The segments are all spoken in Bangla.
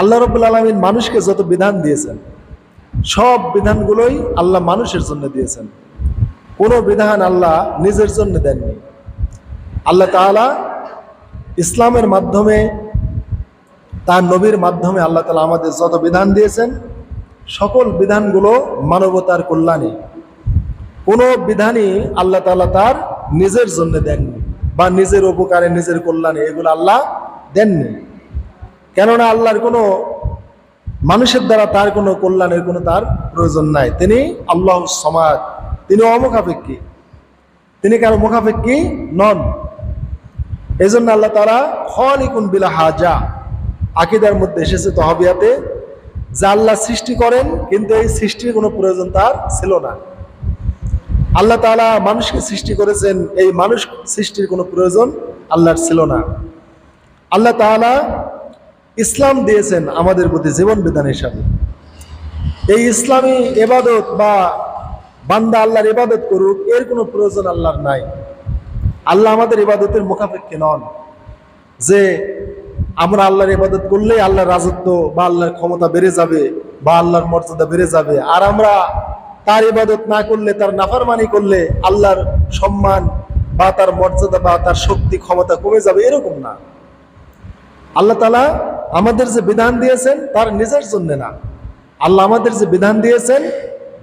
আল্লাহ রব্বুল আলমিন মানুষকে যত বিধান দিয়েছেন, সব বিধানগুলোই আল্লাহ মানুষের জন্য দিয়েছেন। কোনো বিধান আল্লাহ নিজের জন্য দেননি। আল্লাহ তাআলা ইসলামের মাধ্যমে, তার নবীর মাধ্যমে আল্লাহ তালা আমাদের যত বিধান দিয়েছেন, সকল বিধানগুলো মানবতার কল্যাণে। কোনো বিধানই আল্লাহ তালা তার নিজের জন্য দেননি বা নিজের উপকারে, নিজের কল্যাণে এগুলো আল্লাহ দেননি। কেননা আল্লাহর কোনো মানুষের দ্বারা তার কোনো কল্যাণের কোনো তার প্রয়োজন নাই। তিনি আল্লাহ সমাজ তিনি অমুখাপেক্ষী। তিনি কারও মুখাপেক্ষী নন। এই জন্য আল্লাহ তারা খলিকুন বিলা হাজা। আকিদার মধ্যে এসেছে তহবিয়াতে, যে আল্লাহ সৃষ্টি করেন, কিন্তু এই সৃষ্টির কোনো প্রয়োজন তার ছিল না। আল্লাহ তাআলা মানুষকে সৃষ্টি করেছেন, এই মানুষ সৃষ্টির কোনো প্রয়োজন আল্লাহর ছিল না। আল্লাহ তাআলা ইসলাম দিয়েছেন আমাদের প্রতি জীবন বিধান হিসাবে। এই ইসলামী এবাদত বা বান্দা আল্লাহর ইবাদত করুক, এর কোনো প্রয়োজন আল্লাহর নাই। আল্লাহ আমাদের ইবাদতের মুখাপেক্ষী নন। যে আমরা আল্লাহর ইবাদত করলে আল্লাহর রাজত্ব বা আল্লাহর ক্ষমতা বেড়ে যাবে বা আল্লাহর মর্যাদা বেড়ে যাবে। আর আমরা তার ইবাদত না করলে, তার নাফারমানি করলে আল্লাহর সম্মান বা তার মর্যাদা বা তার শক্তি, ক্ষমতা কমে যাবে, এরকম না। আল্লাহ তালা আমাদের যে বিধান দিয়েছেন, তার নিজের জন্য না। আল্লাহ আমাদের যে বিধান দিয়েছেন,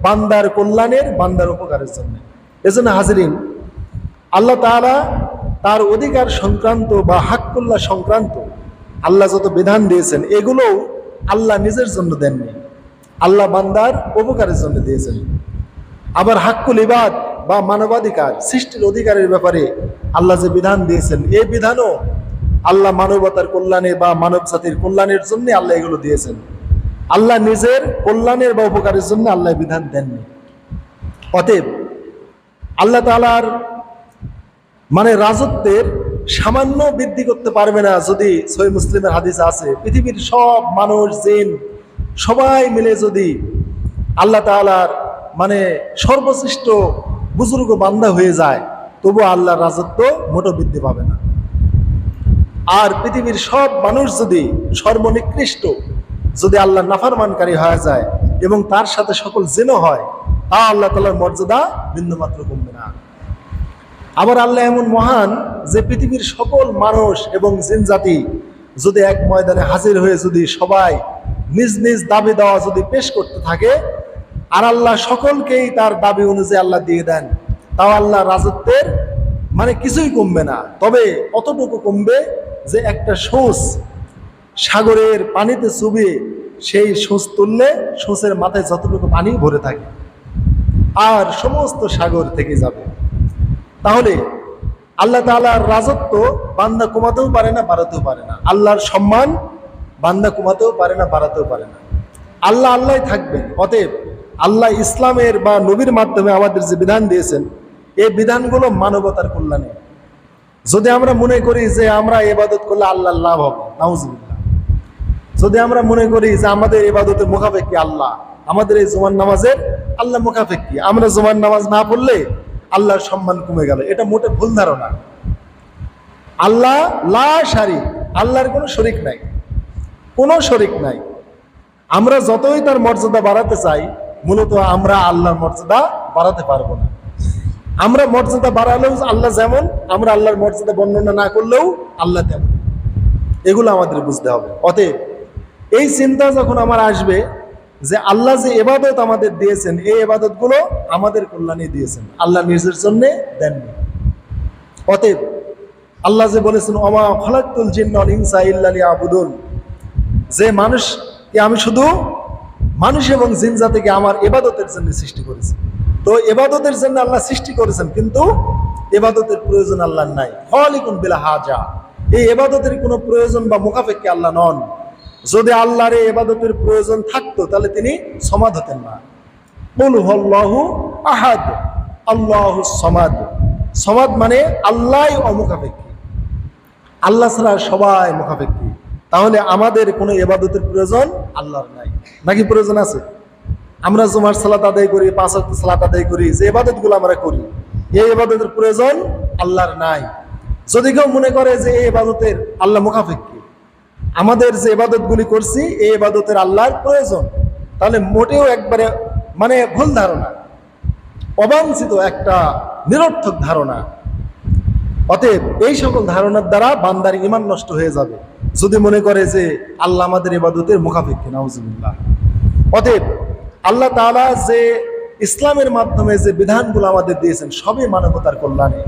বান্দার কল্যাণের, বান্দার উপকারের জন্য। এজন্য হাজরিন, আল্লাহ তাআলা তার অধিকার সংক্রান্ত বা হাক্কুল্লাহ সংক্রান্ত আল্লাহ যত বিধান দিয়েছেন, এগুলোও আল্লাহ নিজের জন্য দেননি। আল্লাহ বান্দার উপকারের জন্য দিয়েছেন। আবার হাক্কুল ইবাদ বা মানবাধিকার, সৃষ্টির অধিকারের ব্যাপারে আল্লাহ যে বিধান দিয়েছেন, এই বিধানও আল্লাহ মানবতার কল্যাণে বা মানব জাতির কল্যাণের জন্য আল্লাহ এগুলো দিয়েছেন। আল্লাহ নিজের কল্যাণের বা উপকারের জন্য আল্লাহ বিধান দেননি। অতএব আল্লাহ তালার মানে রাজত্বের সামান্য বৃদ্ধি করতে পারবে না যদি সই মুসলিমের হাদিস আছে, পৃথিবীর সব মানুষ, জিন সবাই মিলে যদি আল্লাহ তাআলার মানে সর্বশ্রেষ্ঠ বুজুর্গ বান্ধা হয়ে যায় তবু আল্লাহর রাজত্ব মোটো বৃদ্ধি পাবে না। আর পৃথিবীর সব মানুষ যদি সর্বনিকৃষ্ট, যদি আল্লাহ নাফারমানকারী হয়ে যায় এবং তার সাথে সকল জেনো হয়, তা আল্লাহ তালার মর্যাদা বিন্দুমাত্র কমবে না। আবার আল্লাহ এমন মহান যে পৃথিবীর সকল মানুষ এবং জিন জাতি যদি এক ময়দানে হাজির হয়ে যদি সবাই নিজ নিজ দাবি দেওয়া যদি পেশ করতে থাকে, আর আল্লাহ সকলকেই তার দাবি অনুযায়ী আল্লাহ দিয়ে দেন, তাও আল্লাহ রাজত্বের মানে কিছুই কমবে না। তবে অতটুকু কমবে যে একটা সোস সাগরের পানিতে চুবিয়ে সেই সোস তুললে সোসের মাথায় যতটুকু পানি ভরে থাকে, আর সমস্ত সাগর থেকে যাবে। তাহলে আল্লাহ তাআলার রাজত্ব বান্দা কমাতেও পারে না, বাড়াতেও পারে না। আল্লাহর সম্মান বান্দা কমাতেও পারে না, বাড়াতেও পারে না। আল্লাহ আল্লাহ থাকবেন। অতএব আল্লাহ ইসলামের বা নবীর মাধ্যমে আমাদের যে বিধান দিয়েছেন, এই বিধানগুলো মানবতার কল্যাণে। যদি আমরা মনে করি যে আমরা এবাদত করলে আল্লাহ লাভ হবে, নাউজুবিল্লাহ। যদি আমরা মনে করি যে আমাদের এবাদতের মুখাপেক্ষি আল্লাহ, আমাদের এই জুমান নামাজের আল্লাহ মুখাপেক্ষি, আমরা জুমান নামাজ না পড়লে আল্লাহর সম্মান কমে গেল। এটা মোটে ভুল ধারণা। আল্লাহ লা শারিক, আল্লাহর কোনো শরিক নাই। কোনো শরিক নাই। আমরা যতই তার মর্যাদা বাড়াতে চাই, মূলত আমরা আল্লাহর মর্যাদা বাড়াতে পারব না। আমরা মর্যাদা বাড়ালেও আল্লাহ যেমন, আমরা আল্লাহর মর্যাদা বর্ণনা না করলেও আল্লাহ তেমন। এগুলো আমাদের বুঝতে হবে। অতএব এই চিন্তা যখন আমার আসবে যে আল্লাহ যে এবাদত আমাদের দিয়েছেন, এই এবাদতগুলো আমাদের কল্যাণে দিয়েছেন। আল্লাহ নিজের জন্য দেননি। অতএব আল্লাহ যে বলেছেন অমা খলাকুল জিন্নল ইনসা আবুদুন যে মানুষকে আমি শুধু মানুষ এবং জিন জাতিকে আমার এবাদতের জন্য সৃষ্টি করেছি। তো এবাদতের জন্য আল্লাহ সৃষ্টি করেছেন, কিন্তু এবাদতের প্রয়োজন আল্লাহ নাই। খলিকুন বিলা হাজা। এই এবাদতের কোনো প্রয়োজন বা মুখাপেক্ষে আল্লাহ নন। যদি আল্লাহর এই এবাদতের প্রয়োজন থাকতো, তাহলে তিনি সমাদ হতেন না। হল্লাহু আহাদ, আল্লাহ সমাদ। সমাদ মানে আল্লাহ অমুখাপেক্ষী। আল্লাহ ছাড়া সবাই মুখাপেক্ষী। তাহলে আমাদের কোনো এবাদতের প্রয়োজন আল্লাহর নাই। নাকি প্রয়োজন আছে? আমরা জুমার সালাত আদায় করি, পাঁচ সালাত আদায় করি, যে এবাদতগুলো আমরা করি, এই এবাদতের প্রয়োজন আল্লাহর নাই। যদি কেউ মনে করে যে এই এবাদতের আল্লাহ মুখাপেক্ষী আমাদের যে এবাদতগুলি করছি, এই এবাদতের আল্লাহর প্রয়োজন। তাহলে মোটেও একবারে মানে ভুল ধারণা। অবাঞ্ছিত একটা নিরর্থক ধারণা। অতএব এই সকল ধারণার দ্বারা বান্দার ইমান নষ্ট হয়ে যাবে। যদি মনে করে যে আল্লাহ আমাদের ইবাদতের মুখাপেক্ষী নাউজুবিল্লাহ। অতএব আল্লাহ তালা যে ইসলামের মাধ্যমে যে বিধানগুলো আমাদের দিয়েছেন সবই মানবতার কল্যাণে।